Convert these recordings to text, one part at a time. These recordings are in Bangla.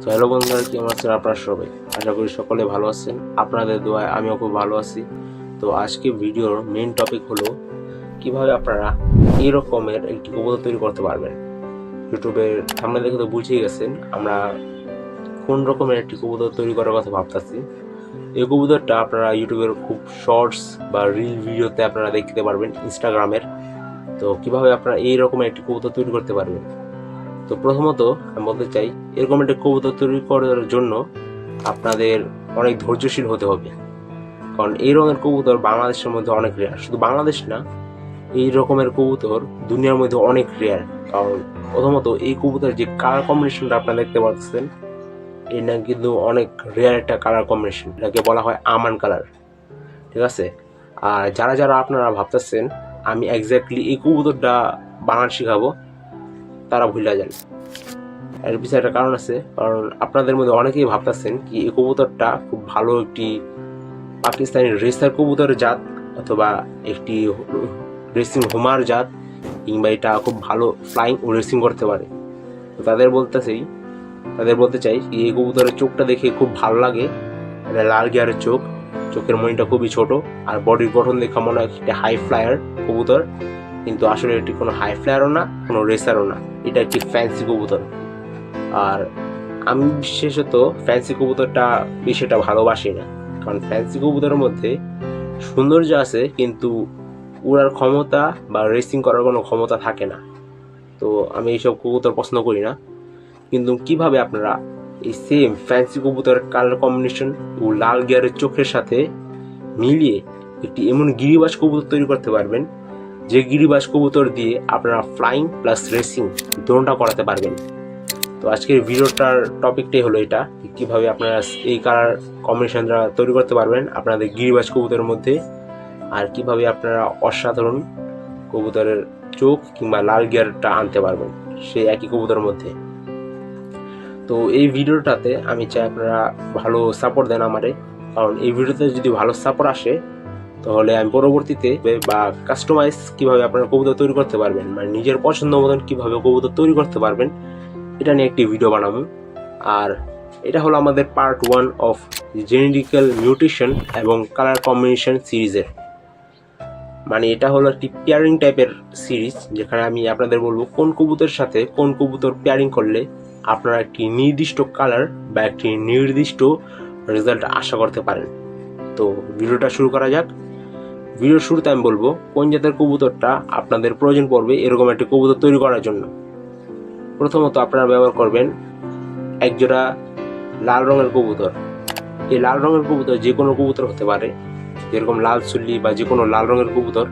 তো হ্যালো বন্ধুরা, কি আমার আছেন আপনারা সবাই? আশা করি সকলে ভালো আছেন। আপনাদের দোয়ায় আমিও খুব ভালো আছি। তো, আজকে ভিডিওর মেন টপিক হলো কীভাবে আপনারা এই রকমের একটি কবুতর তৈরি করতে পারবেন। ইউটিউবের সামনে দেখে তো বুঝেই গেছেন, আমরা কোন রকমের একটি কবুতর তৈরি করার কথা ভাবতেছি। এই কবুতরটা আপনারা ইউটিউবের খুব শর্টস বা রিল ভিডিওতে আপনারা দেখতে পারবেন ইনস্টাগ্রামের তো, কীভাবে আপনারা এই রকমের একটি কবুতর তৈরি করতে পারবেন? তো প্রথমত আমি বলতে চাই, এরকম একটা কবুতর তৈরি করার জন্য আপনাদের অনেক ধৈর্যশীল হতে হবে। কারণ এই রকমের কবুতর বাংলাদেশের মধ্যে অনেক রেয়ার শুধু বাংলাদেশ না, এই রকমের কবুতর দুনিয়ার মধ্যে অনেক রেয়ার কারণ প্রথমত এই কবুতরের যে কালার কম্বিনেশনটা আপনারা দেখতে পাচ্ছেন এটা কিন্তু অনেক রেয়ার একটা কালার কম্বিনেশন এটাকে বলা হয় আমান কালার ঠিক আছে? আর যারা যারা আপনারা ভাবতেছেন, আমি এক্স্যাক্টলি এই কবুতরটা বানান শিখাবো তারা ভুলে যান এর পিছনে একটা কারণ আছে, কারণ আপনাদের মধ্যে অনেকেই ভাবতেছেন কি এই কবুতরটা খুব ভালো একটি পাকিস্তানি রেসার কবুতরের জাত অথবা একটি রেসিং হোমার জাত, কিংবা এটা খুব ভালো ফ্লাইং ও রেসিং করতে পারে। তাদের বলতেছেই, তাদের বলতে চাই কি এই কবুতরের চোখটা দেখে খুব ভালো লাগে, এটা লাল গিয়ারের চোখ, চোখের মনিটা খুবই ছোট, আর বডির গঠন দেখা মনে হয় একটা হাই ফ্লায়ার কবুতর। কিন্তু আসলে এটি কোনো হাই ফ্লায়ারও না, কোনো রেসারও না। এটা একটি ফ্যান্সি কবুতর। আর আমি বিশেষত ফ্যান্সি কবুতরটা বেশি এটা ভালোবাসি না। কারণ ফ্যান্সি কবুতরের মধ্যে সৌন্দর্য আছে, কিন্তু উড়ার ক্ষমতা বা রেসিং করার কোনো ক্ষমতা থাকে না। তো আমি এইসব কবুতর পছন্দ করি না। কিন্তু কীভাবে আপনারা এই সেম ফ্যান্সি কবুতরের কালার কম্বিনেশন ও লাল গিয়ারের চোখের সাথে মিলিয়ে একটি এমন গিরিবাস কবুতর তৈরি করতে পারবেন যে গিরিবাস কবুতর দিয়ে আপনারা ফ্লাইং প্লাস রেসিং দোনোটা করাতে পারবেন। তো আজকের ভিডিওটার টপিকটাই হলো এটা কীভাবে আপনারা এই কালার কম্বিনেশনটা তৈরি করতে পারবেন আপনাদের গিরিবাস কবুতরের মধ্যে আর কীভাবে আপনারা অসাধারণ কবুতরের চোখ কিংবা লাল গিয়ারটা আনতে পারবেন সেই একই কবুতরের মধ্যে। তো এই ভিডিওটাতে আমি চাই আপনারা ভালো সাপোর্ট দেন আমারে, কারণ এই ভিডিওতে যদি ভালো সাপোর্ট আসে তাহলে আমি পরবর্তীতে বা কাস্টমাইজ কীভাবে আপনারা কবুতর তৈরি করতে পারবেন মানে নিজের পছন্দ মতন কীভাবে কবুতর তৈরি করতে পারবেন, এটা নিয়ে একটি ভিডিও বানাবো। আর এটা হলো আমাদের part one of genetical mutation এবং কালার কম্বিনেশন সিরিজের। মানে এটা হলো একটি পেয়ারিং টাইপের সিরিজ, যেখানে আমি আপনাদের বলব কোন কবুতরের সাথে কোন কবুতর পেয়ারিং করলে আপনারা একটি নির্দিষ্ট কালার বা একটি নির্দিষ্ট রেজাল্ট আশা করতে পারেন। তো ভিডিওটা শুরু করা যাক। ভিডিওর শুরুতে আমি বলব, কোন জাতের কবুতরটা আপনাদের প্রয়োজন পড়বে এরকম একটি কবুতর তৈরি করার জন্য। প্রথমত আপনারা ব্যবহার করবেন একজোড়া লাল রঙের কবুতর। এই লাল রঙের কবুতর যে কোনো কবুতর হতে পারে, যেরকম লাল চুল্লি বা যে কোনো লাল রঙের কবুতর,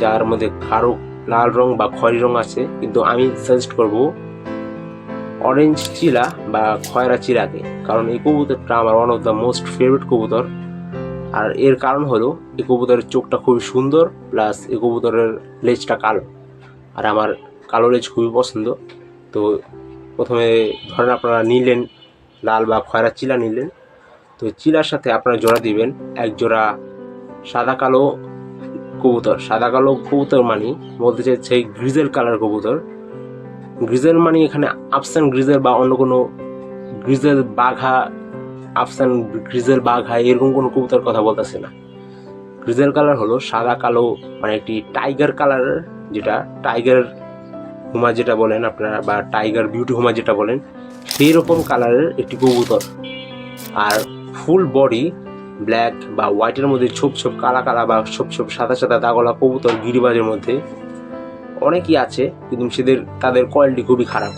যার মধ্যে কারও লাল রং বা খয়েরি রং আছে, কিন্তু আমি সাজেস্ট করব অরেঞ্জ চিলা বা খয়রা চিলাকে, কারণ এই কবুতরটা আমার one of the most favourite কবুতর। আর এর কারণ হলো, এই কবুতরের চোখটা খুবই সুন্দর প্লাস এই কবুতরের লেজটা কালো। আর আমার কালো লেজ খুবই পছন্দ। তো প্রথমে ধরেন আপনারা নিলেন লাল বা খয়রা চিলা নিলেন। তো চিলার সাথে আপনারা জোড়া দিবেন এক জোড়া সাদা কালো কবুতর। সাদা কালো কবুতর মানে বলতে চাইছে গ্রিজেল কালার কবুতর। গ্রিজেল মানে এখানে আফসান গ্রিজেল বা অন্য কোনো গ্রিজেল বাঘা আফসান গ্রিজেল বাঘা এরকম কোনো কবুতর কথা বলতেছে না। গ্রিজেল কালার হলো সাদা, কালো মানে একটি টাইগার কালার যেটা টাইগার হুমা যেটা বলেন আপনারা, বা টাইগার বিউটি হুমা যেটা বলেন সেই রকম কালারের একটি কবুতর। আর ফুল বডি ব্ল্যাক বা হোয়াইটের মধ্যে ছোপ ছোপ, কালা কালা বা ছোপ ছোপ, সাদা সাদা দাগলা কবুতর গিরিবাজের মধ্যে অনেকই আছে, কিন্তু সেদের, তাদের কোয়ালিটি খুবই খারাপ।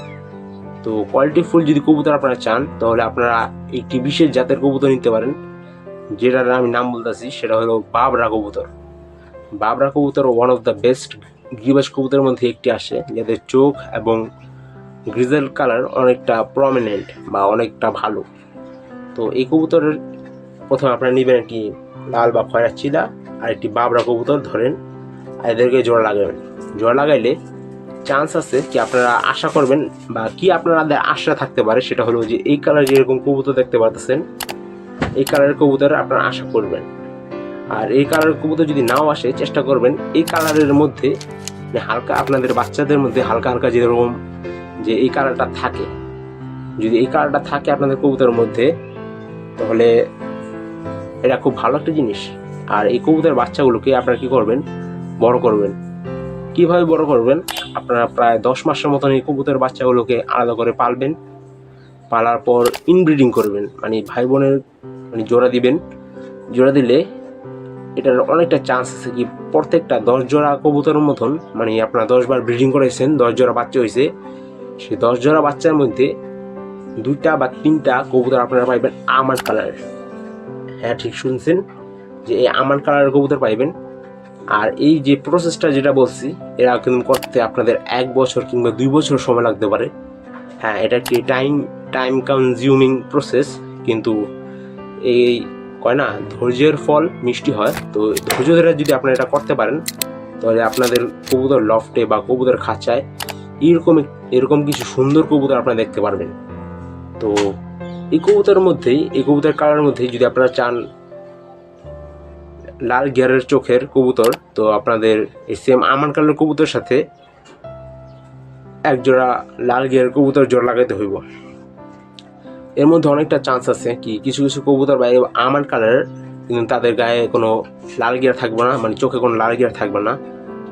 তো কোয়ালিটি ফুল যদি কবুতর আপনারা চান, তাহলে আপনারা একটি বিশেষ জাতের কবুতর নিতে পারেন, যেটার আমি নাম বলতেছি, সেটা হলো বাবরা কবুতর। বাবরা কবুতর ওয়ান অফ দ্য বেস্ট গিরিবাজ কবুতরের মধ্যে একটি আসে, যাদের চোখ এবং গ্রিজেল কালার অনেকটা প্রমিনেন্ট বা অনেকটা ভালো। তো এই কবুতরের প্রথমে আপনারা নেবেন একটি লাল বা খয়রা চিলা আর একটি বাবরা কবুতর ধরেন, আর এদেরকে জোড়া লাগাবেন। জোড়া লাগাইলে চান্স আছে কি আপনারা আশা করবেন বা কি আপনাদের আশা থাকতে পারে সেটা হলো যে এই কালার যেরকম কবুতর দেখতে পাচ্ছেন এই কালারের কবুতর আপনারা আশা করবেন। আর এই কালারের কবুতর যদি নাও আসে, চেষ্টা করবেন এই কালারের মধ্যে মানে হালকা আপনাদের বাচ্চাদের মধ্যে হালকা হালকা যেরকম যে এই কালারটা থাকে। যদি এই কালারটা থাকে আপনাদের কবুতরের মধ্যে, তাহলে এটা খুব ভালো একটা জিনিস। আর এই কবুতরের বাচ্চাগুলোকে আপনারা কি করবেন? বড় করবেন। কীভাবে বড় করবেন? আপনারা প্রায় দশ মাসের মতন এই কবুতরের বাচ্চাগুলোকে আলাদা করে পালবেন। পালার পর ইনব্রিডিং করবেন মানে ভাই বোনের মানে জোড়া দিবেন। জোড়া দিলে এটার অনেকটা চান্স আছে কি প্রত্যেকটা দশ জোড়া কবুতরের মতন মানে আপনারা দশ বার ব্রিডিং করেছেন দশ জোড়া বাচ্চা হয়েছে সেই দশ জোড়া বাচ্চার মধ্যে দুইটা বা তিনটা কবুতর আপনারা পাইবেন আমার কালার হ্যাঁ ঠিক শুনছেন যে এই আমার কালারের কবুতর পাইবেন। আর এই যে প্রসেসটা যেটা বলছি, এরা কিন্তু করতে আপনাদের এক বছর কিংবা দুই বছর সময় লাগতে পারে। হ্যাঁ এটা একটি টাইম টাইম কনজিউমিং প্রসেস কিন্তু এই কয় না, ধৈর্যের ফল মিষ্টি হয়। তো ধৈর্য ধরে যদি আপনারা এটা করতে পারেন, তাহলে আপনাদের কবুতর লফটে বা কবুতর খাঁচায় এরকম এরকম কিছু সুন্দর কবুতর আপনারা দেখতে পারবেন। তো এই কবুতরের মধ্যেই, এই কবুতর কালার মধ্যেই যদি আপনারা চান লাল গিয়ারের চোখের কবুতর। তো আপনাদের এই সেম আমান কালারের কবুতরের সাথে এক জোড়া লাল গিয়ারের কবুতর জোড়া লাগাইতে হইব। এর মধ্যে অনেকটা চান্স আছে কি কিছু কিছু কবুতর বা আমান কালারের, কিন্তু তাদের গায়ে কোনো লাল গিয়ার থাকবে না মানে চোখে কোনো লাল গিয়ার থাকবে না।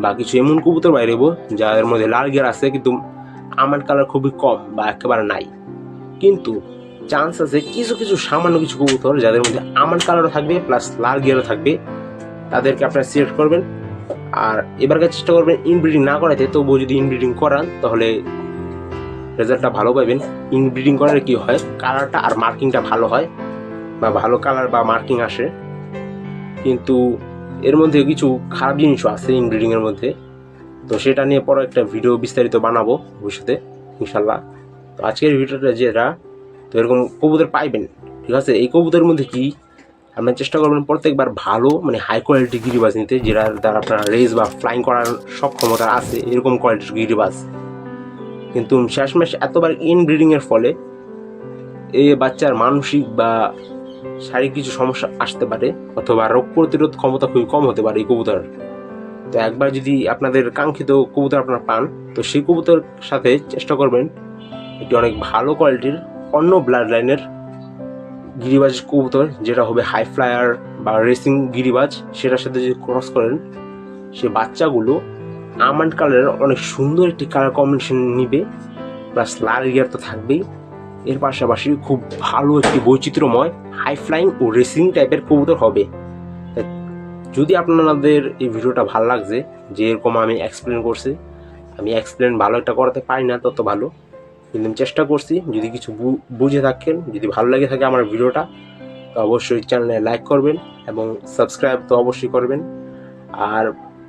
বা কিছু এমন কবুতর বাইরেব যাদের মধ্যে লাল গিয়ার আছে, কিন্তু আমান কালার খুবই কম বা একেবারে নাই। কিন্তু চান্স আছে কিছু কিছু সামান্য কিছু কবুতর যাদের মধ্যে আমান কালারও থাকবে প্লাস লাল গিয়ারও থাকবে, তাদেরকে আপনারা সিলেক্ট করবেন। আর এবারকার চেষ্টা করবেন ইনব্রিডিং না করাতে তবুও যদি ইনব্রিডিং করান, তাহলে রেজাল্টটা ভালো পাবেন ইনব্রিডিং করার কি হয়? কালারটা আর মার্কিংটা ভালো হয়, বা ভালো কালার বা মার্কিং আসে। কিন্তু এর মধ্যে কিছু খারাপ জিনিসও আছে ইনব্রিডিং এর মধ্যে। তো সেটা নিয়ে পরে একটা ভিডিও বিস্তারিত বানাবো ভবিষ্যতে ইনশাল্লাহ তো আজকের ভিডিওটা যেটা তো এরকম কবুতর পাইবেন, ঠিক আছে? এই কবুতরের মধ্যে কি? আপনার চেষ্টা করবেন প্রত্যেকবার ভালো মানে হাই কোয়ালিটি গিরিবাজ নিতে, যেটার দ্বারা আপনার রেস বা ফ্লাইং করার সক্ষমতা আছে, এরকম কোয়ালিটির গিরিবাজ। কিন্তু শেষমেশ এতবার ইনব্রিডিং এর ফলে এ বাচ্চার মানসিক বা শারীরিক কিছু সমস্যা আসতে পারে, অথবা রোগ প্রতিরোধ ক্ষমতা খুবই কম হতে পারে এই কবুতর। তো একবার যদি আপনাদের কাঙ্ক্ষিত কবুতর আপনারা পান, তো সেই কবুতর সাথে চেষ্টা করবেন একটি অনেক ভালো কোয়ালিটির অন্য ব্লাড লাইনের গিরিবাজ কবুতর, যেটা হবে হাই ফ্লায়ার বা রেসিং গিরিবাজ, সেটার সাথে যদি ক্রস করেন, সে বাচ্চাগুলো আমন্ড কালারের অনেক সুন্দর একটি কালার কম্বিনেশন নিবে প্লাস লাল গিয়ার তো থাকবেই। এর পাশাপাশি খুব ভালো একটি বৈচিত্র্যময় হাই ফ্লাইং ও রেসিং টাইপের কবুতর হবে। যদি আপনাদের এই ভিডিওটা ভালো লাগছে, যে এরকম আমি এক্সপ্লেন করছি, আমি এক্সপ্লেন ভালো একটা করাতে পারি না, তত ভালো। কিন্তু আমি চেষ্টা করছি, যদি কিছু বুঝে থাকেন, যদি ভালো লাগে থাকে আমার ভিডিওটা, তো অবশ্যই চ্যানেলে লাইক করবেন এবং সাবস্ক্রাইব তো অবশ্যই করবেন। আর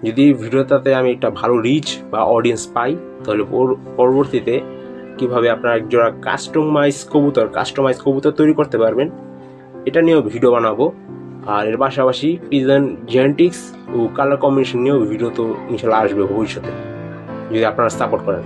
যদি ভিডিওটাতে আমি একটা ভালো রিচ বা অডিয়েন্স পাই, তাহলে পরবর্তীতে কীভাবে আপনারা একজোড়া কাস্টমাইজ কবুতর কাস্টমাইজ কবুতর তৈরি করতে পারবেন, এটা নিয়েও ভিডিও বানাবো। আর এর পাশাপাশি পিজন জেনেটিক্স ও কালার কম্বিনেশন নিয়েও ভিডিও তো ইনশাল্লাহ আসবে ভবিষ্যতে, যদি আপনারা সাপোর্ট করেন।